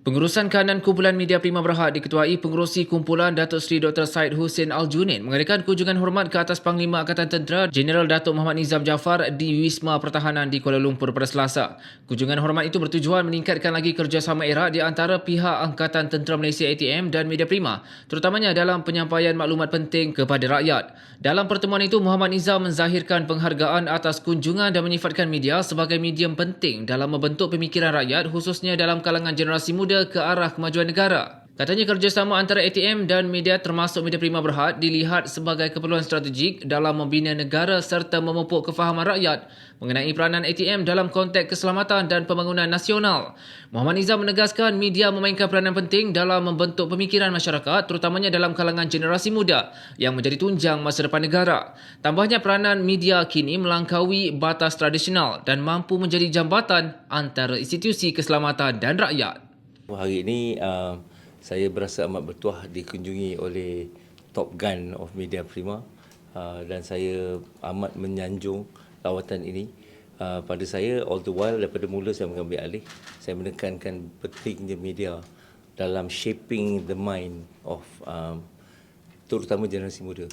Pengurusan kanan kumpulan media Prima Berhad diketuai pengurusi kumpulan Datuk Seri Dr. Said Hussein Al-Junin mengadakan kunjungan hormat ke atas Panglima Angkatan Tentera Jeneral Datuk Muhammad Nizam Jafar di Wisma Pertahanan di Kuala Lumpur pada Selasa. Kunjungan hormat itu bertujuan meningkatkan lagi kerjasama erat di antara pihak Angkatan Tentera Malaysia ATM dan media Prima, terutamanya dalam penyampaian maklumat penting kepada rakyat. Dalam pertemuan itu, Muhammad Nizam menzahirkan penghargaan atas kunjungan dan menyifatkan media sebagai medium penting dalam membentuk pemikiran rakyat khususnya dalam kalangan generasi muda muda ke arah kemajuan negara. Katanya kerjasama antara ATM dan media termasuk media Prima Berhad dilihat sebagai keperluan strategik dalam membina negara serta memupuk kefahaman rakyat mengenai peranan ATM dalam konteks keselamatan dan pembangunan nasional. Muhammad Nizam menegaskan media memainkan peranan penting dalam membentuk pemikiran masyarakat terutamanya dalam kalangan generasi muda yang menjadi tunjang masa depan negara. Tambahnya peranan media kini melangkaui batas tradisional dan mampu menjadi jambatan antara institusi keselamatan dan rakyat. Hari ini uh, saya berasa amat bertuah dikunjungi oleh Top Gun of Media Prima uh, dan saya amat menyanjung lawatan ini. Uh, pada saya all the while daripada mula saya mengambil alih saya menekankan pentingnya media dalam shaping the mind of um, terutama generasi muda.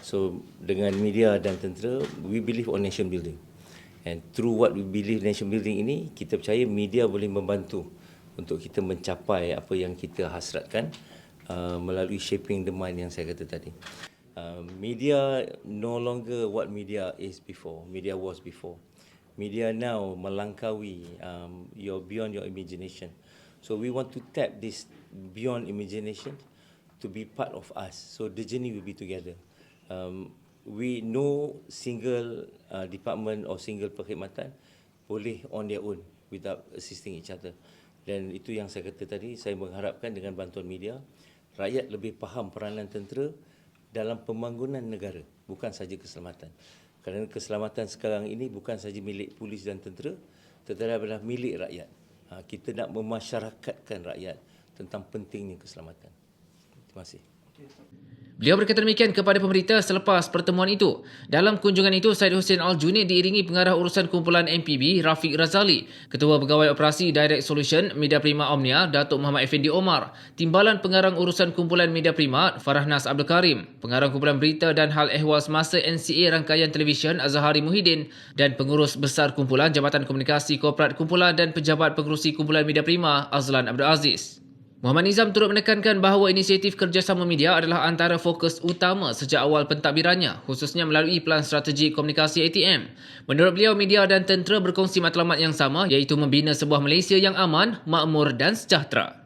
So dengan media dan tentera we believe on nation building. And through what we believe nation building ini kita percaya media boleh membantu untuk kita mencapai apa yang kita hasratkan uh, melalui shaping the mind yang saya kata tadi. Uh, media no longer what media is before. Media was before. Media now melangkaui um, your beyond your imagination. So we want to tap this beyond imagination to be part of us. So the journey will be together. Um, we no single uh, department or single perkhidmatan boleh on their own without assisting each other. Dan itu yang saya kata tadi, saya mengharapkan dengan bantuan media, rakyat lebih faham peranan tentera dalam pembangunan negara, bukan saja keselamatan. Kerana keselamatan sekarang ini bukan saja milik polis dan tentera, tetapi adalah milik rakyat. Ha, kita nak memasyarakatkan rakyat tentang pentingnya keselamatan. Terima kasih. Beliau berkata demikian kepada pemerintah selepas pertemuan itu. Dalam kunjungan itu, Syed Hussein Al-Junid diiringi pengarah urusan kumpulan MPB, Rafiq Razali, Ketua Pegawai Operasi Direct Solution Media Prima Omnia, Datuk Muhammad Effendi Omar, Timbalan Pengarang Urusan Kumpulan Media Prima, Farahnas Abdul Karim, Pengarang Kumpulan Berita dan Hal Ehwal Semasa NCA Rangkaian Televisyen Azhari Muhyiddin dan Pengurus Besar Kumpulan Jabatan Komunikasi Korporat Kumpulan dan Pejabat Pengurusi Kumpulan Media Prima, Azlan Abdul Aziz. Muhammad Nizam turut menekankan bahawa inisiatif kerjasama media adalah antara fokus utama sejak awal pentadbirannya, khususnya melalui Pelan Strategi Komunikasi ATM. Menurut beliau, media dan tentera berkongsi matlamat yang sama iaitu membina sebuah Malaysia yang aman, makmur dan sejahtera.